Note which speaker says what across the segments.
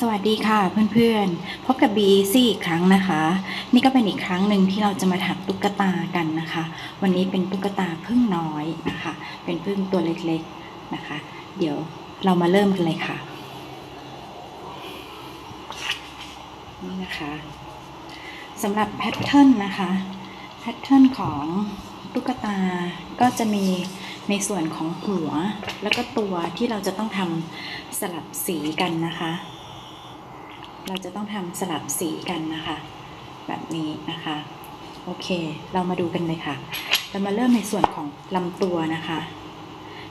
Speaker 1: สวัสดีค่ะเพื่อนๆ พบกับ BEC อีกครั้งนะคะ นี่ก็เป็นอีกครั้งหนึ่งที่เราจะมาถักตุ๊กตากันนะคะ วันนี้เป็นตุ๊กตาพึ่งน้อยนะคะ เป็นพึ่งตัวเล็กๆนะคะ เดี๋ยวเรามาเริ่มกันเลยค่ะ นี่นะคะสำหรับแพทเทิร์นนะคะแพทเทิร์นของตุ๊กตาก็จะมีในส่วนของหัว แล้วก็ตัวที่เราจะต้องทำสลับสีกันนะคะ เราจะต้องทำสลับสีกันนะคะ แบบนี้นะคะ โอเค เรามาดูกันเลยค่ะ เรามาเริ่มในส่วนของลำตัวนะคะ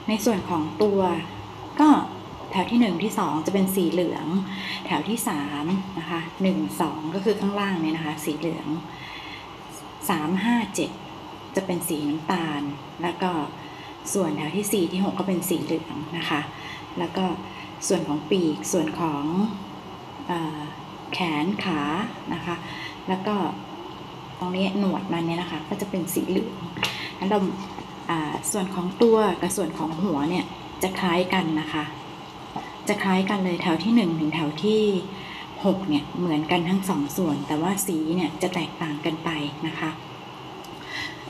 Speaker 1: ในส่วนของตัวก็แถวที่ 1 ที่ 2 จะเป็นสีเหลือง แถวที่3นะคะ1 2 ก็คือข้างล่างเนี่ยนะคะ สีเหลือง 3 5 7 จะเป็นสีน้ำตาล แล้วก็ส่วนแถวที่ 4 ที่ 6 ก็เป็นสีเหลืองนะคะ แล้วก็ส่วนของปีกส่วนของ แขนขานะคะ แล้วก็ตรงนี้หนวดมันเนี่ยนะคะ ก็จะเป็นสีเหลืองงั้นเราส่วนของตัวกับส่วนของหัวเนี่ยจะคล้ายกันนะคะ จะคล้ายกันเลยแถวที่1ถึงแถวที่6เนี่ยเหมือนกันทั้งสองส่วน แต่ว่าสีเนี่ยจะแตกต่างกันไปนะคะ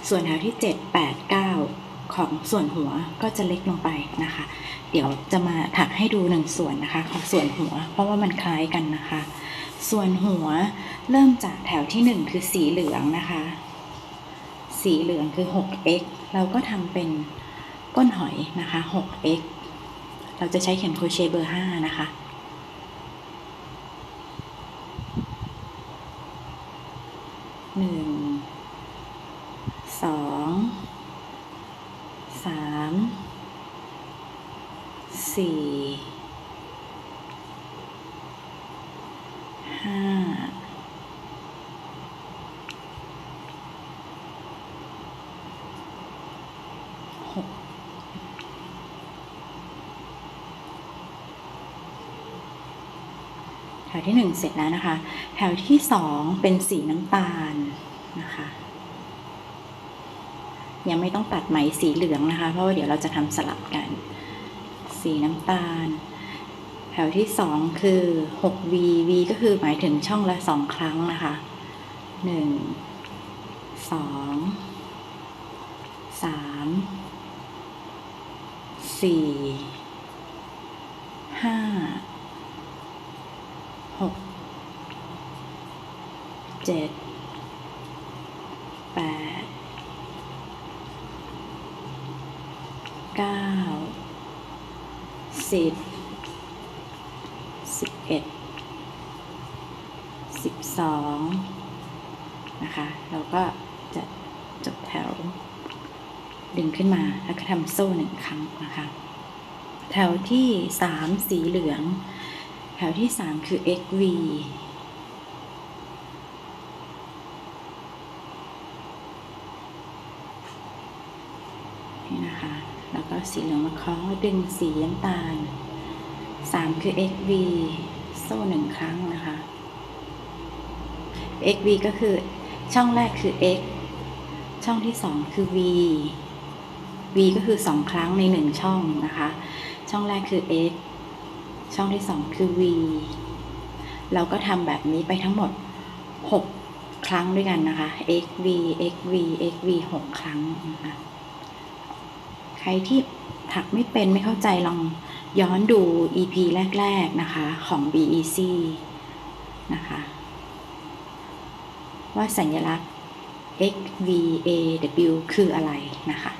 Speaker 1: ส่วนแถวที่ 7 8 9 ของส่วนหัวก็จะเล็กลงไปนะคะ เดี๋ยวจะมาถักให้ดูหนึ่งส่วนนะคะของส่วนหัว เพราะว่ามันคล้ายกันนะคะ ส่วนหัวเริ่มจากแถวที่1คือสีเหลืองนะคะ สีเหลืองคือ 6x เราก็ทำเป็นก้นหอยนะคะ 6x เราจะใช้เข็มโครเชต์เบอร์ 5 นะคะ 1 เสร็จแล้วนะคะ แถวที่ 2 เป็นสีน้ำตาลนะคะ ยังไม่ต้องตัดไหมสีเหลืองนะคะ เพราะว่าเดี๋ยวเราจะทำสลับกัน สีน้ำตาล แถวที่ 2 คือ 6V V ก็คือหมายถึงช่องละ 2 ครั้งนะคะ 1 2 3 4 5 หกเจ็ดแปดเก้าสิบสิบเอ็ดสิบสองนะคะ เราก็จะจบแถว ดึงขึ้นมาแล้วก็ทำโซ่หนึ่งครั้งนะคะ แถวที่สามสีเหลือง ถวที่สามคือ xv นี่นะคะ แล้วก็สีเหลืองมาคล้องดึงสีน้ำตาลสามคือ xv โซ่หนึ่งครั้งนะคะ xv ก็คือช่องแรกคือ x ช่องที่สองคือ v v ก็คือสองครั้งในหนึ่งช่องนะคะ ช่องแรกคือ x ช่องที่สองคือ v เราก็ทำแบบนี้ไปทั้งหมด 6 ครั้งด้วยกันนะคะ x v x v x v 6 ครั้งนะคะใครที่ถักไม่เป็นไม่เข้าใจลองย้อนดู EP แรก ๆ นะคะ ของ BEC นะคะว่าสัญลักษณ์ x v a w คืออะไรนะคะ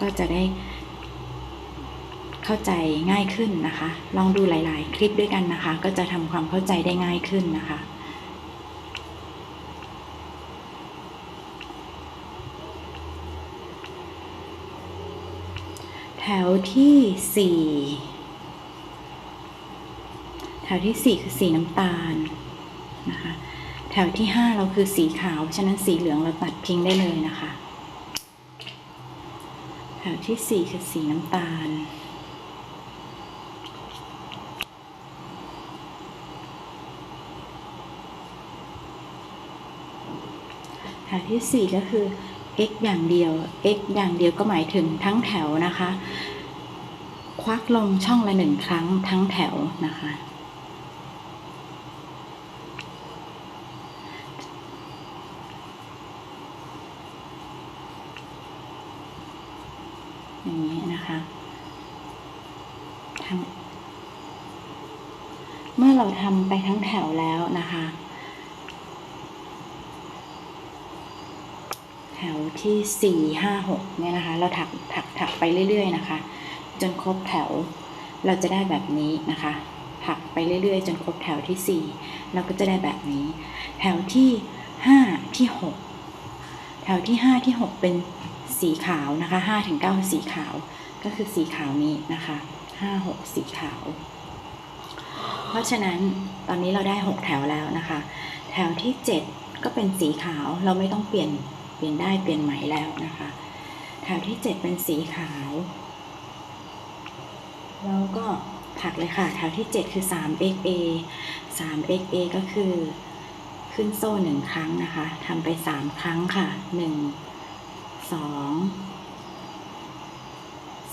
Speaker 1: ก็จะได้ เข้าใจง่ายขึ้นนะคะ ลองดูหลาย ๆ คลิปด้วยกันนะคะ ก็จะทำความเข้าใจได้ง่ายขึ้นนะคะแถวที่สี่แถวที่สี่คือสีน้ำตาลนะคะ แถวที่ห้าเราคือสีขาว ฉะนั้นสีเหลืองเราตัดทิ้งได้เลยนะคะ แถวที่สี่คือสีน้ำตาล แถวที่สี่ก็คือ x อย่างเดียว x อย่างเดียวก็หมายถึงทั้งแถวนะคะ ควักลงช่องละหนึ่งครั้งทั้งแถวนะคะ อย่างนี้นะคะทั้งเมื่อเราทำไปทั้งแถวแล้วนะคะ แถว ที่สี่ห้าหกเนี่ยนะคะ เราถักถักถักไปเรื่อยๆนะคะ จนครบแถวเราจะได้แบบนี้นะคะ ถักไปเรื่อยๆ จนครบแถวที่สี่เราก็จะได้แบบนี้ แถวที่ห้าที่หกแถวที่ห้าที่หกเป็นสีขาวนะคะห้าถึงเก้าสีขาวก็คือสีขาวนี้นะคะห้าหกสีขาว เพราะฉะนั้นตอนนี้เราได้หกแถวแล้วนะคะ แถวที่เจ็ดก็เป็นสีขาวเราไม่ต้องเปลี่ยน เปลี่ยนได้เปลี่ยนใหม่แล้วนะคะแถวที่เจ็ดเป็นสีขาว แล้วก็ถักเลยค่ะแถวที่ 7 คือ 3 xa 3 xa ก็คือขึ้นโซ่หนึ่งครั้งนะคะทำไป 3 ครั้งค่ะ 1 2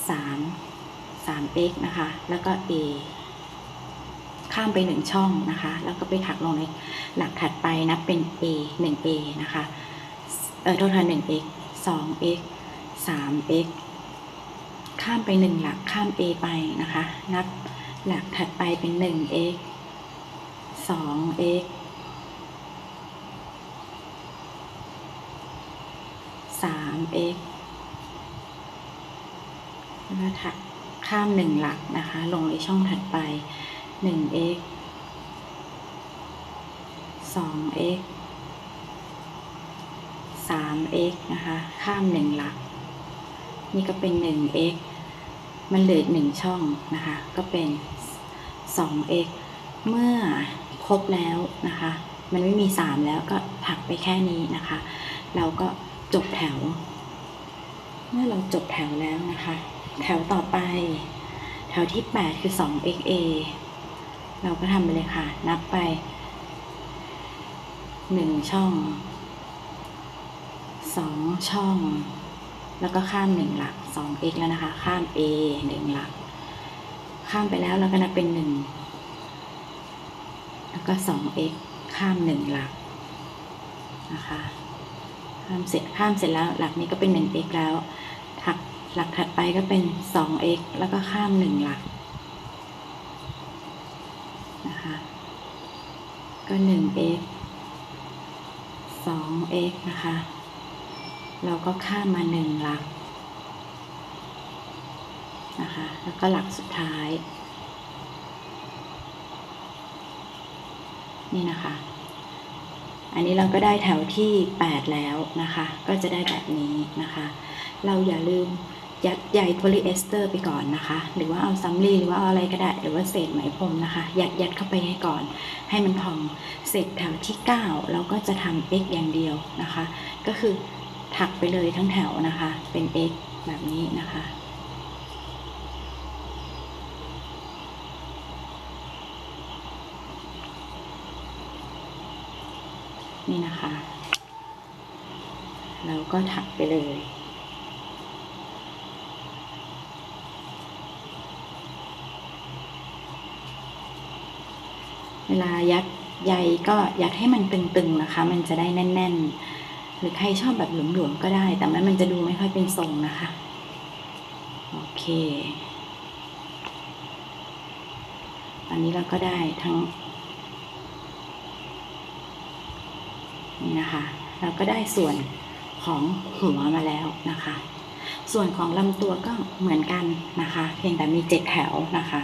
Speaker 1: 3 3 x นะคะ แล้วก็ a ข้ามไป 1 ช่องนะคะ แล้วก็ไปถักลงในหลักถัดไปนับเป็น a 1 a นะคะ เออโทษที1 x 2 x 3 x ข้ามไป 1 หลักข้าม a ไปนะคะ นับหลักถัดไปเป็น1 x 2 x 3 x แล้วถักข้าม 1 หลักนะคะ ลงในช่องถัดไป1 x 2 x 3x นะคะ ข้าม 1 หลัก นี่ก็เป็น 1x มันเหลือหนึ่งช่องนะคะ ก็เป็น 2x เมื่อครบแล้วนะคะ มันไม่มี 3 แล้วก็ถักไปแค่นี้นะคะ เราก็จบแถว เมื่อเราจบแถวแล้วนะคะ แถวต่อไป แถวที่ 8 คือ 2xa เราก็ทำไปเลยค่ะ นับไป 1 ช่อง สองช่อง แล้วก็ข้ามหนึ่งหลักสอง x แล้วนะคะ ข้าม a หนึ่งหลัก ข้ามไปแล้วเราก็นับเป็นหนึ่งแล้วก็สอง x ข้ามหนึ่งหลักนะคะข้ามเสร็จข้ามเสร็จแล้วหลักนี้ก็เป็นหนึ่ง x แล้วถักหลักถัดไปก็เป็นสอง x แล้วก็ข้ามหนึ่งหลักนะคะก็หนึ่ง x สอง x นะคะ เราก็ข้ามมาหนึ่งหลักนะคะ แล้วก็หลักสุดท้าย นี่นะคะ อันนี้เราก็ได้แถวที่ 8 แล้วนะคะ ก็จะได้แบบนี้นะคะ เราอย่าลืมยัดใยโพลีเอสเตอร์ไปก่อนนะคะ หรือว่าเอาซัมลีหรือว่าเอาอะไรก็ได้ หรือว่าเศษไหมพรมนะคะ ยัดยัดเข้าไปให้ก่อน ให้มันพอง เสร็จแถวที่ 9 เราก็จะทำ x อย่างเดียวนะคะ ก็คือ ถักไปเลยทั้งแถวนะคะ เป็น x แบบนี้นะคะ นี่นะคะเราก็ถักไปเลยเวลายัดใยก็ยัดให้มันตึงๆนะคะ มันจะได้แน่น ๆ หรือใครชอบแบบหลวมๆก็ได้ แต่มันจะดูไม่ค่อยเป็นทรงนะคะ โอเค ตอนนี้เราก็ได้ทั้ง นี่นะคะ เราก็ได้ส่วนของหัวมาแล้วนะคะ ส่วนของลำตัวก็เหมือนกันนะคะ เพียงแต่มีเจ็ดแถวนะคะ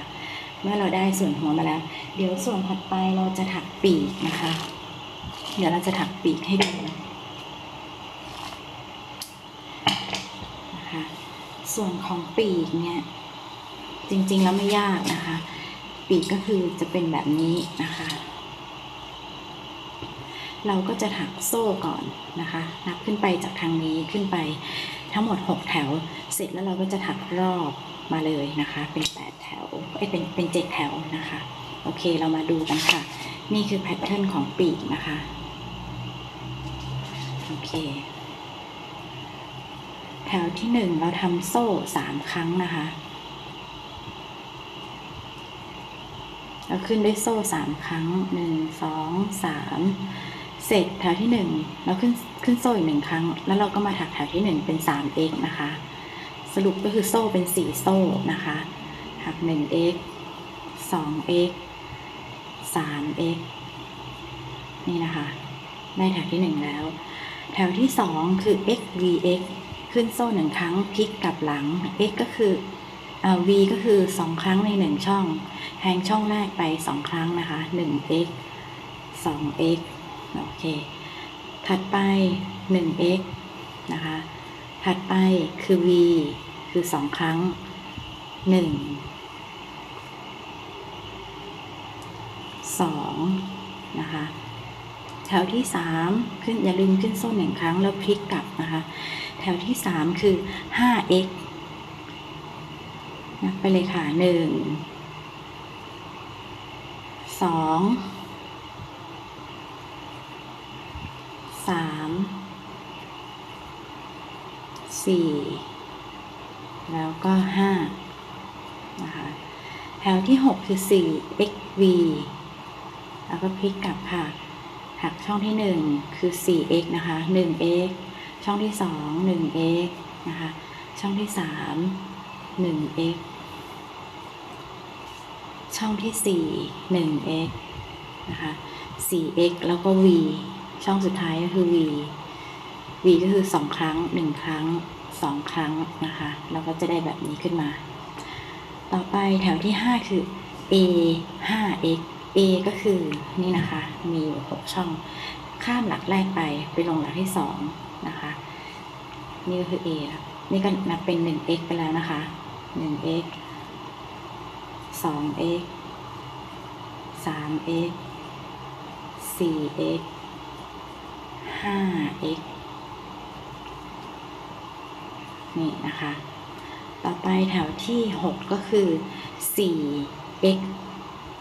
Speaker 1: เมื่อเราได้ส่วนหัวมาแล้ว เดี๋ยวส่วนถัดไปเราจะถักปีกนะคะ เดี๋ยวเราจะถักปีกให้ดูนะคะ ส่วนของปีกเนี่ยจริงๆแล้วไม่ยากนะคะ ปีกก็คือจะเป็นแบบนี้นะคะ เราก็จะถักโซ่ก่อนนะคะ นับขึ้นไปจากทางนี้ขึ้นไปทั้งหมด 6 แถว เสร็จแล้วเราก็จะถักรอบมาเลยนะคะ เป็น 8 แถวเอ้เป็นเป็น 7 แถวนะคะ โอเคเรามาดูกันค่ะ นี่คือแพทเทิร์นของปีกนะคะ โอเค แถวที่1เราทำโซ่3ครั้งนะคะแล้วขึ้นด้วยโซ่สามครั้งหนึ่งสองสามเสร็จแถวที่หนึ่งเราขึ้นขึ้นโซ่อีกหนึ่งครั้ง แล้วเราก็มาถักแถวที่หนึ่งเป็นสาม x นะคะ สรุปก็คือโซ่เป็นสี่โซ่นะคะถักหนึ่ง x สอง x สาม x นี่นะคะ ได้แถวที่หนึ่งแล้ว แถวที่สองคือ x v x ขึ้นโซ่หนึ่งครั้งพลิกกลับหลัง x ก็คืออ่อ v ก็คือสองครั้งในหนึ่งช่อง แทงช่องแรกไปสองครั้งนะคะหนึ่ง x สอง x โอเค ถัดไปหนึ่ง x นะคะ ถัดไปคือ v คือสองครั้งหนึ่งสองนะคะ แถวที่สามขึ้นอย่าลืมขึ้นโซ่หนึ่งครั้งแล้วพลิกกลับนะคะ แถวที่สามคือ 5x นับไปเลยค่ะหนึ่งสองสามสี่แล้วก็ห้านะคะ แถวที่หกคือ 4xv แล้วก็พลิกกลับค่ะ หักช่องที่หนึ่งคือ 4x นะคะ 1x ช่องที่สอง 1x นะคะ ช่องที่สาม 1x ช่องที่สี่ 1x นะคะ 4x แล้วก็ v ช่องสุดท้ายก็คือ v v ก็คือ2ครั้ง1ครั้ง2ครั้งนะคะเราก็จะได้แบบนี้ขึ้นมา ต่อไปแถวที่5คือ a 5x a ก็คือนี่นะคะ มีอยู่6ช่อง ข้ามหลักแรกไปไปลงหลักที่2 นะคะ นี่ก็คือ a ล้วนี่ก็นับเป็น 1x ไปแล้วนะคะ 1x 2x 3x 4x 5x นี่นะคะ ต่อไปแถวที่ 6 ก็คือ 4x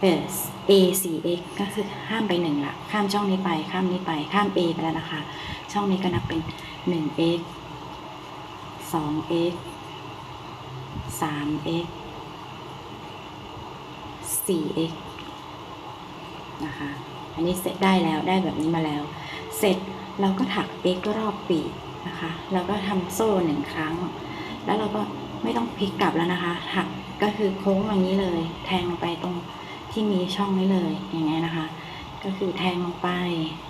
Speaker 1: เออ a 4x ก็คือข้ามไปหนึ่งละข้ามช่องนี้ไปข้ามนี้ไปข้าม a ไปแล้วนะคะ ช่องนี้ก็นับเป็น 1x 2x 3x 4x นะคะ อันนี้เสร็จได้แล้วได้แบบนี้มาแล้ว เสร็จเราก็ถัก x รอบปีกนะคะแล้วก็ทำโซ่หนึ่งครั้ง แล้วเราก็ไม่ต้องพลิกกลับแล้วนะคะ ถักก็คือโค้งอย่างนี้เลย แทงลงไปตรง ที่มีช่องนี้เลยอย่างเงี้ยนะคะ ก็คือแทงลงไป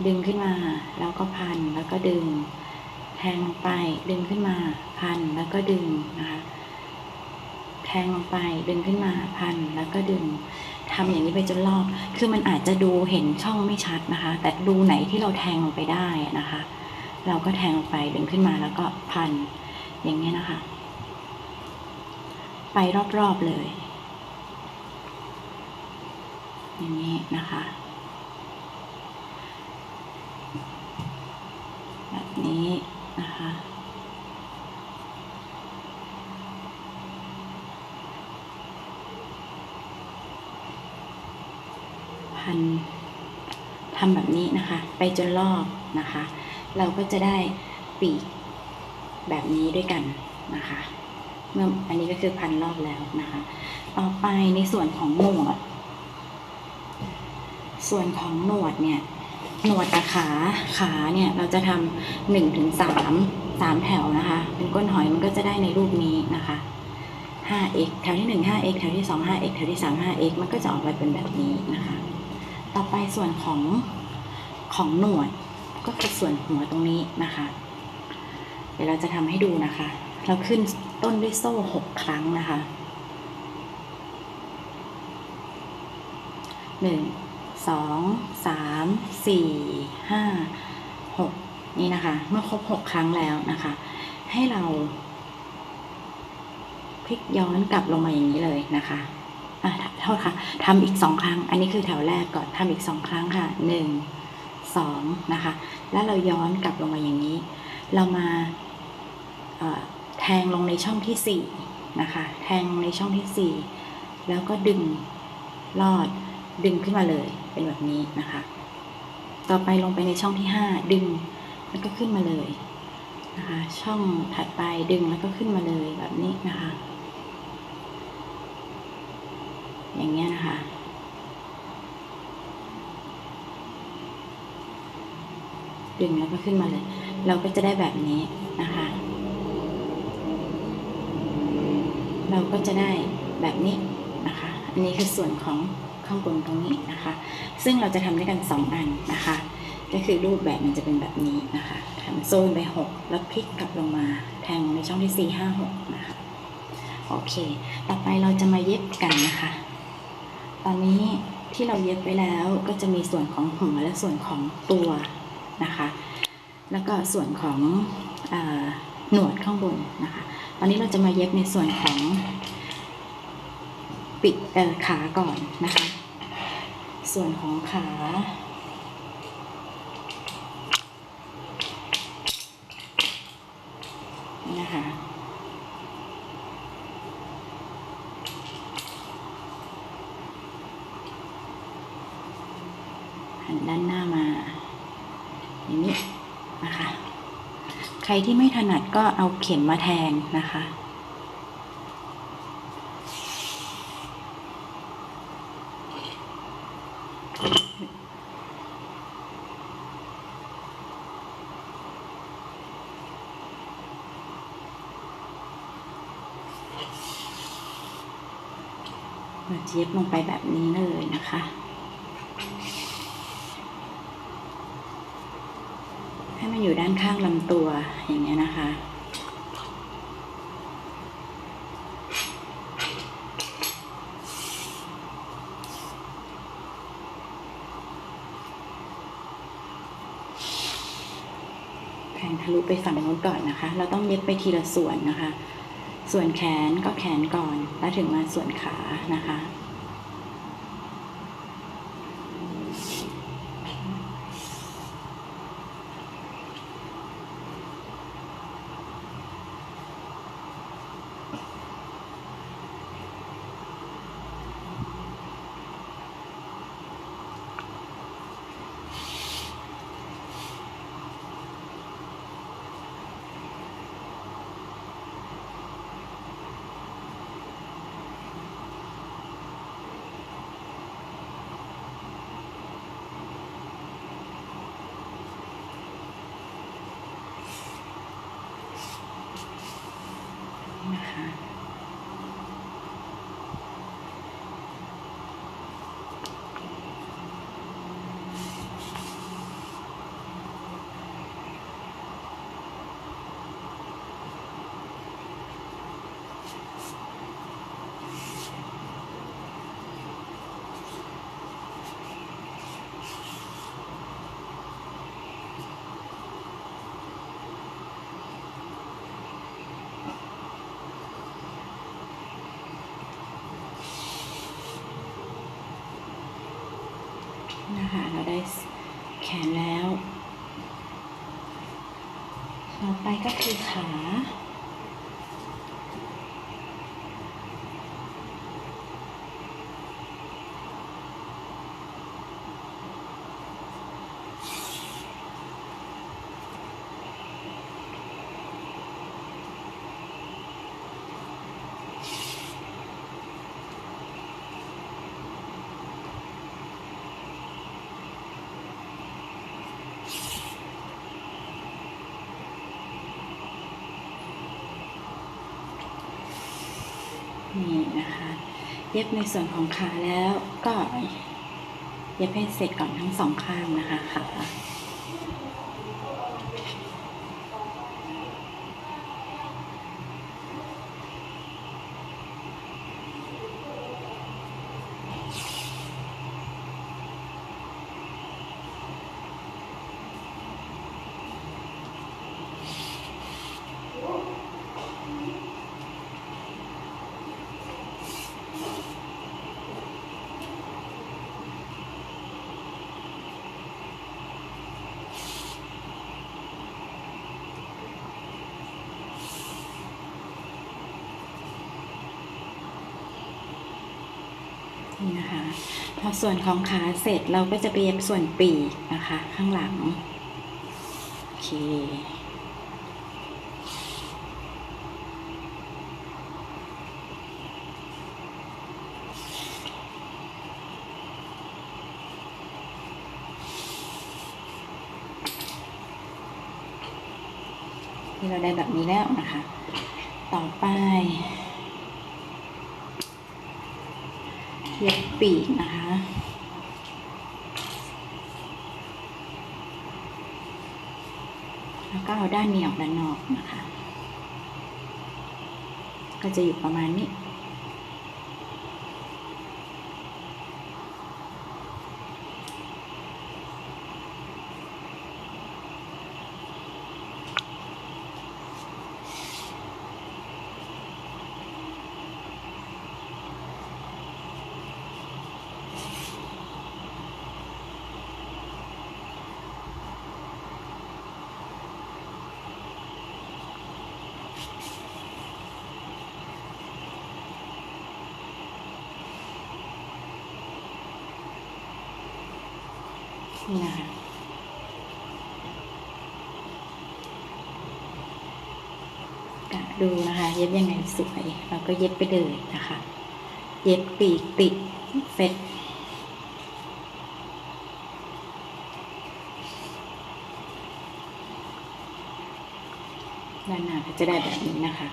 Speaker 1: ดึงขึ้นมา แล้วก็พันแล้วก็ดึง แทงลงไปดึงขึ้นมา พันแล้วก็ดึงนะคะแทงลงไปดึงขึ้นมาพันแล้วก็ดึงทำอย่างนี้ไปจนรอบ คือมันอาจจะดูเห็นช่องไม่ชัดนะคะ แต่ดูไหนที่เราแทงลงไปได้นะคะ เราก็แทงลงไปดึงขึ้นมาแล้วก็พันอย่างนี้ยนะคะ ไปรอบๆเลย อย่างนี้นะคะ แบบนี้นะคะ พันทำแบบนี้นะคะ ไปจนรอบนะคะ เราก็จะได้ปีกแบบนี้ด้วยกันนะคะ เมื่ออันนี้ก็คือพันรอบแล้วนะคะ ต่อไปในส่วนของหนวด ส่วนของหนวดเนี่ยหนวดกับขาขาเนี่ยเราจะทำหนึ่งถึงสามสามแถวนะคะ เป็นก้นหอยมันก็จะได้ในรูปนี้นะคะ 5x แถวที่ 1 5x แถวที่ 2 5x แถวที่ 3 5x มันก็จะออกมาเป็นแบบนี้นะคะ ต่อไปส่วนของของหนวดก็คือส่วนหัวตรงนี้นะคะ เดี๋ยวเราจะทำให้ดูนะคะ เราขึ้นต้นด้วยโซ่ 6 ครั้งนะคะหนึ่ง สองสามสี่ห้าหกนี่นะคะ เมื่อครบ6ครั้งแล้วนะคะ ให้เราพลิกย้อนกลับลงมาอย่างนี้เลยนะคะอะโทษค่ะทำอีกสองครั้ง อันนี้คือแถวแรกก่อนทำอีกสองครั้งค่ะหนึ่งสองนะคะ แล้วเราย้อนกลับลงมาอย่างนี้ เรามาแทงลงในช่องที่สี่นะคะ แทงในช่องที่สี่แล้วก็ดึงลอดดึงขึ้นมาเลย็นแบบนี้นะคะ ต่อไปลงไปในช่องที่ 5 ดึงแล้วก็ขึ้นมาเลยนะคะ ช่องถัดไปดึงแล้วก็ขึ้นมาเลยแบบนี้นะคะ อย่างเงี้ยนะคะดึงแล้วก็ขึ้นมาเลย เราก็จะได้แบบนี้นะคะ เราก็จะได้แบบนี้นะคะ อันนี้คือส่วนของ ข้างบนตรงนี้นะคะ ซึ่งเราจะทำด้วยกัน 2 อันนะคะ ก็คือรูปแบบมันจะเป็นแบบนี้นะคะทำโซนไป 6 แล้วพลิกกลับลงมาแทงในช่องที่ 4 5 6 นะคะ โอเค ต่อไปเราจะมาเย็บกันนะคะ ตอนนี้ที่เราเย็บไปแล้วก็จะมีส่วนของหัวและส่วนของตัวนะคะ แล้วก็ส่วนของอหนวดข้างบนนะคะ ตอนนี้เราจะมาเย็บในส่วนของปิดขาก่อนนะคะ ส่วนของขา นะคะหันด้านหน้ามาอย่างนี้นะคะ ใครที่ไม่ถนัดก็เอาเข็มมาแทงนะคะ เย็บลงไปแบบนี้เลยนะคะ ให้มันอยู่ด้านข้างลำตัวอย่างเงี้ยนะคะแทงทะลุไปฝั่งโน้นก่อนนะคะ เราต้องเย็บไปทีละส่วนนะคะ ส่วนแขนก็แขนก่อน แล้วถึงมาส่วนขานะคะนะคะ นะคะเราได้แขนแล้ว ต่อไปก็คือขา นี่นะคะ เย็บในส่วนของขาแล้วก็เย็บให้เสร็จก่อนทั้งสองข้างนะคะขานี่นะคะ พ อส่วนของขาเสร็จเราก็จะไปเย็บส่วนปีกนะคะ ข้างหลัง โอเค ที่เราได้แบบนี้แล้วนะคะ ต่อไปเย็บปีกนะคะ แล้วก็เอาด้านนี้ออกด้านนอกนะคะ ก็จะอยู่ประมาณนี้ะดูนะคะ เย็บยังไงสวยเราก็เย็บไปเลยนะคะ เย็บปีกติดเฟตด้านหน้าก็จะได้แบบนี้นะคะ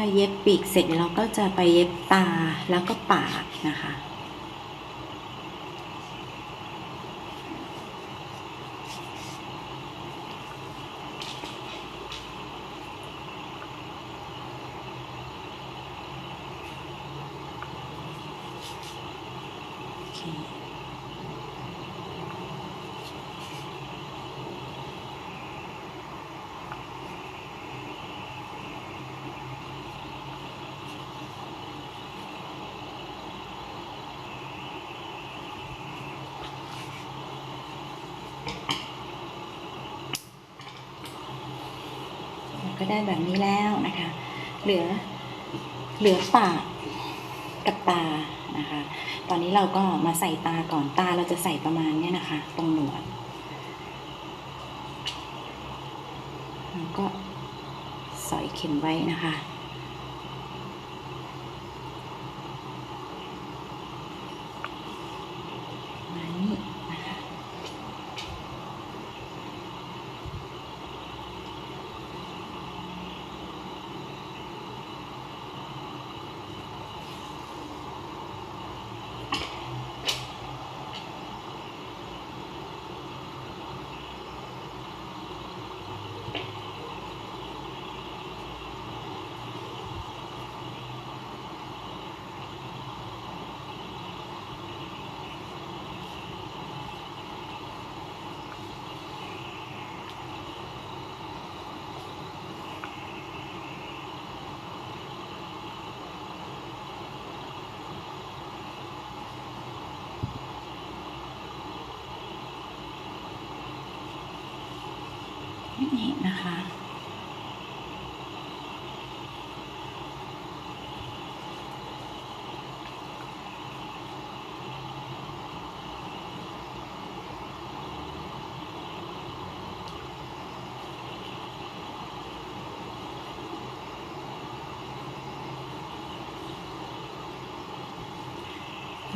Speaker 1: อเย็บปีกเสร็จเราก็จะไปเย็บตาแล้วก็ปากนะคะโได้แบบนี้แล้วนะคะ เหลือเหลือปากกับตานะคะ ตอนนี้เราก็มาใส่ตาก่อนตาเราจะใส่ประมาณเนี้ยนะคะ ตรงหนวดแล้วก็สอยเข็มไว้นะคะประ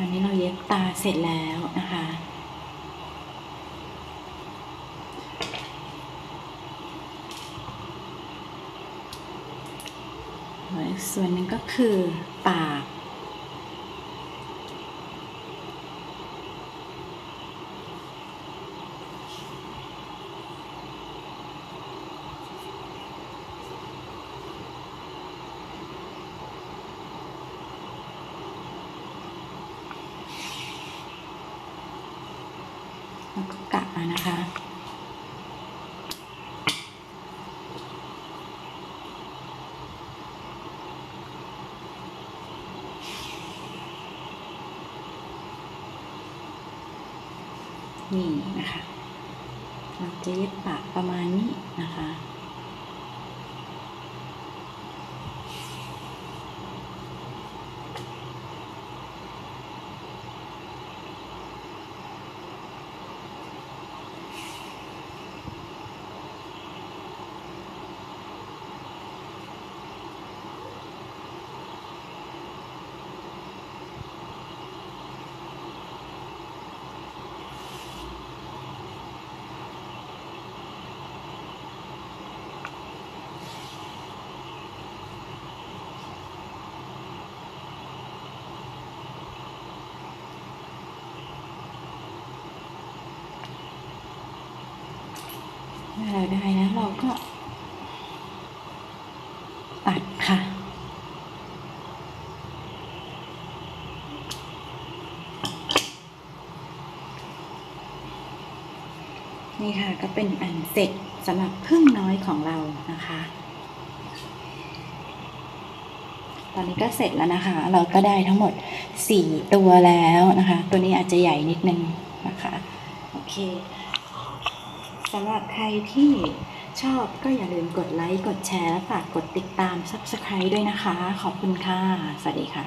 Speaker 1: อนนี้เราเย็บตาเสร็จแล้วนะคะ ส่วนหนึ่งก็คือ แล้วก็กะมานะคะ นี่นะคะ เราจะเย็บปากประมาณนี้นะคะ เราได้แล้วเราก็ตัดค่ะ นี่ค่ะก็เป็นอันเสร็จสำหรับพึ่งน้อยของเรานะคะ ตอนนี้ก็เสร็จแล้วนะคะ เราก็ได้ทั้งหมด 4 ตัวแล้วนะคะ ตัวนี้อาจจะใหญ่นิดนึงนะคะ โอเค สำหรับใครที่ชอบก็อย่าลืมกดไลค์ กดแชร์ และฝากกดติดตาม Subscribe ด้วยนะคะ ขอบคุณค่ะ สวัสดีค่ะ